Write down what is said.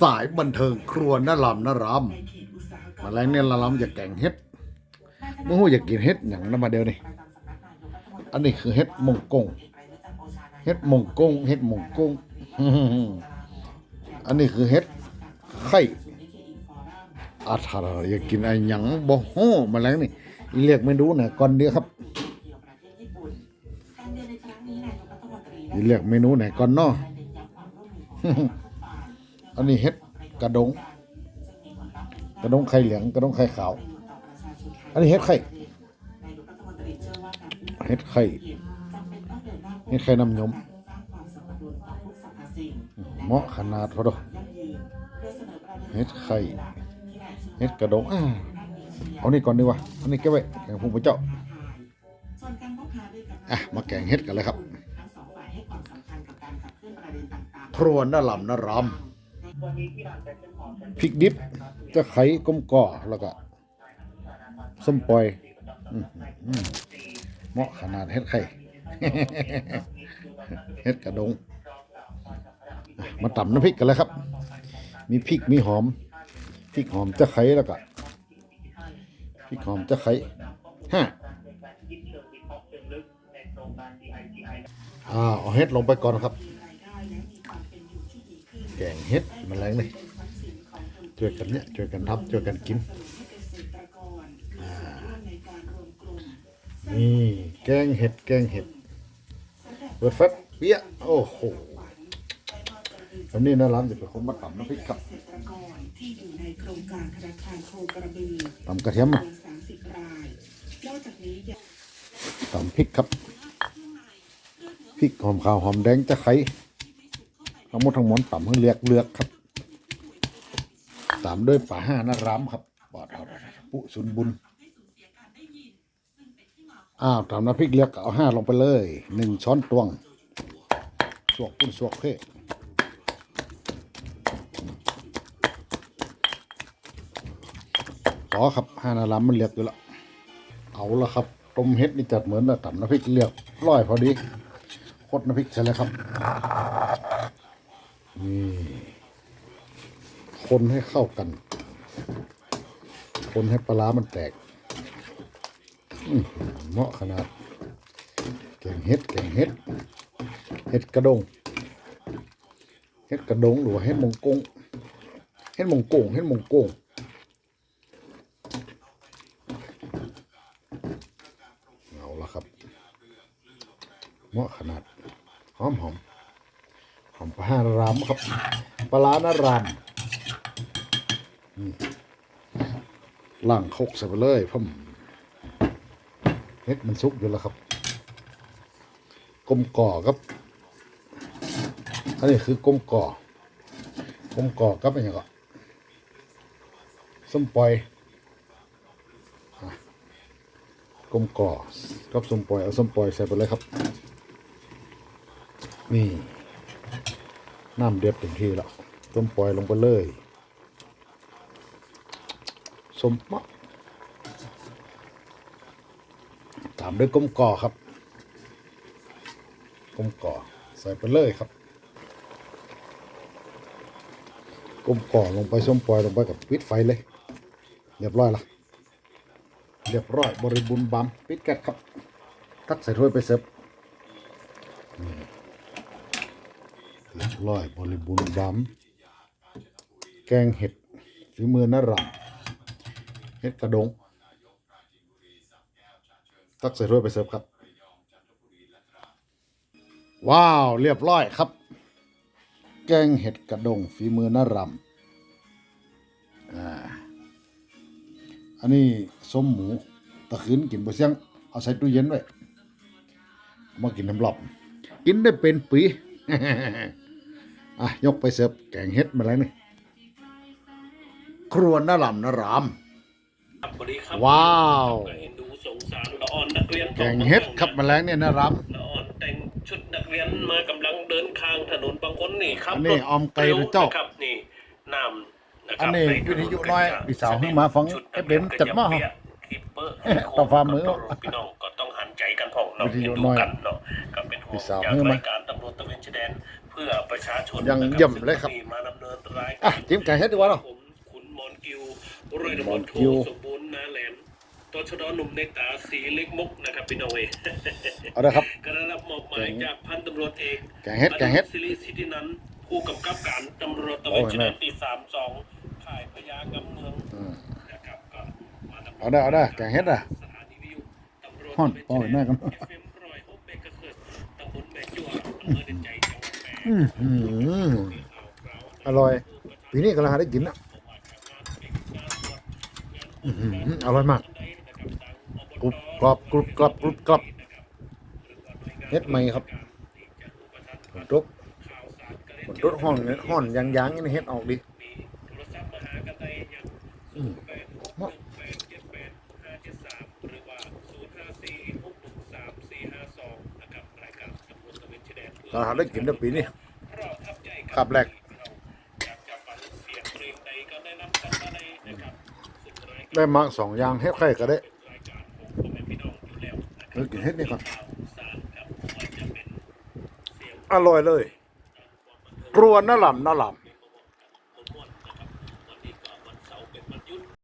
สายบันเทิงครัวน่าลำน่ารำมาแรงเนี่ยละลำอยากแกงเฮ็ดเมื่อหูอยากกินเฮ็ดอย่างนั้นมาเดียวนี่อันนี้คือเฮ็ดมงกงเฮ็ดมงกงเฮ็ดมงกงอันนี้คือเฮ็ดไข่อาทาราอยากกินไอ้หยังบ่ฮู้มาแรงนี่อีเรียกไม่รู้นะก่อนเดียวครับอีเรียกเมนูไหนก่อนเนาะ อันนี้เฮ็ดกระดง กระดงไข่เหลืองกระดงไข่ขาว อันนี้เฮ็ดไข่เฮ็ดไข่เฮ็ดไข่น้ำยมเหมาะขนาดพอดอเฮ็ดไข่เฮ็ดกระดงอ่าเอานี่ก่อนดีกว่าอันนี้เก็บไว้แกงพุงพระเจ้าอะมาแกงเฮ็ดกันเลยครับ ครัวน่าลำน่ารำ พริกดิบจะไข่ก้มก่อแล้วก็ส้มปล่อยเหมาะขนาดเฮ็ดไข่เฮ็ดกระดง มาตำน้ำพริกกันเลยครับ มีพริกมีหอมพริกหอมจะไข่แล้วก็พริกหอมจะไขห้าอ่าเอาเฮ็ดลงไปก่อนครับ แกงเฮ็ด มาแรงเลยช่วยกันเนี่ยช่วยกันทำช่วยกันกินนี่แกงเห็ดแกงเห็ดเปิดแฟตเปี้ยโอ้โหวันนี้นะร้านจะเป็นคนมาตำน้ำพริกครับตำกระเทียมมาสามสิบรายนอกจากนี้ยังตำพริกครับพริกหอมขาวหอมแดงจะไข่ทั้งหมดทั้งมวลตำให้เลือกเลือกครับ ตามด้วยป่าห้านะรามครับปอดเอาปุสุนบุญอ้าวทำน้ำพริกเลือกเอาห้าลงไปเลยหนึ่งช้อนตวงสวกปุ้นสวกเพ่ขอครับห้านาลำมันเลือกอยู่ละเอาละครับต้มเฮ็ดนี่จัดเหมือนนะตำน้ำพริกเลือกร้อยพอดีคดน้ำพริกใช่แล้วครับนี่ คนให้เข้ากัน คนให้ปลาร้ามันแตกเหมาะขนาดแกงเห็ดแกงเห็ด เห็ดกระดง เห็ดกระดงหรือว่าเห็ดมงกงเห็ดมงกงเห็ดมงกงเอาละครับเหมาะขนาดหอมหอมหอมปลาห้ารามครับปลาร้านาราม ล่างคกใส่ไปเลยพ่อมเฮ็ดมันสุกอยู่แล้วครับกลมก่อครับ อันนี้คือกลมก่อกลมก่อกับอย่างก็ส้มปล่อยอกลมก่อกับส้มปล่อยเอาส้มปล่อยใส่ไปเลยครับ นี่น้ำเดือดเต็มที่แล้วส้มปล่อยลงไปเลย สมปะตามด้วยก้มก่อครับก้มก่อใส่ไปเลยครับก้มก่อลงไปส้มปล่อยลงไปกับปิดไฟเลย เรียบร้อยละเรียบร้อยบริบูรณ์บัมปิดแก๊สครับ ตักใส่ถ้วยไปเสิร์ฟเรียบร้อยบริบูรณ์บัมแกงเห็ดฝีมือนารัง เห็ดกระดงตักใส่ถ้วยไปเสิร์ฟครับ ว้าว เรียบร้อยครับ แกงเห็ดกระดงฝีมือน้ารำอ่าอันนี้ส้มหมูตะคืนกินบ่เสียง เอาใส่ตู้เย็นไว้มากินน้ำหลับกินได้เป็นปีอะ ยกไปเสิร์ฟแกงเห็ดมาแล้วนี่ ครัวน้ารำน้ารำ วัสดีครับว้าวเห็นดูสงสารละอ่อนนักเรียนแกงเห็ดครับแมาแรงเนี่ยน้ารำละอ่อนแต่งชุดนักเรียนมากำลังเดินข้างถนนบางคนนี่ครับอันนี้ออมไก่หรือเจ้าครับนี่น้ำนะคอัรันบนี้ในวิทยุน้อยพี่สาวเพิ่งมาฟังชุดเอฟเอ็นจัดมาเหรอคิปเปอร์ต่อฝ่ามือพี่น้องก็ต้องหันใจกันพ่องเนาะวิทยุเห็นดูน้อยกันเนาะก็เป็นห่วพี่งสาวจากเพิ่งมารายการตำรวจตระเวนชายแดนเพื่อประชาชนยังนะครับเยี่ยมเลยครับที่มานำอะจิ้มไก่เฮ็ดดีกว่าเนาะผมขุนมอนกิวรอยตำรวจโทมอนกิว ชดหนุ่มในตาสีเล็กมุกนะครับพี่น้องเอยเอาเด้อครับก็ได้รับมอบหมายจากพันตำรวจเอกแกงเฮ็ดแกงเฮ็ดสิริสิทธินันท์ผู้กำกับการตำรวจตระโอ้เวนยชายแดนที่สามสองข่ายพญากำเมืองอืมนะครับก็มาดำเอาเด้อเอาเด้อแกงเฮ็ดอะสถานีวิทยุตำรวจฮ้อนโอ้ยน่ากันเอฟเอ็มร้อยหกเมกะเฮิรตซ์ตำบลแม่จั่วอำเภอเด่นใจจังหวัดแพร่อืมอืมอร่อยปีนี้กำลังหาได้กินอะอื้อหืออร่อยมากก รุบกรอบกรุบกรอบกรุบกรอบเฮ็ดใหม่ครับฝนตกฝนตกห้อนยห้อนยางๆนี่เฮ็ดออกดิมเหาเราหาได้กินได้ปีนี้ขับแรกได้มาสองอย่างเฮ็ดไข่ก็ได้ เออกินเฮ็ดนี่ก่อน อร่อยเลยรวนน่าหล่ำน่าหล่ำ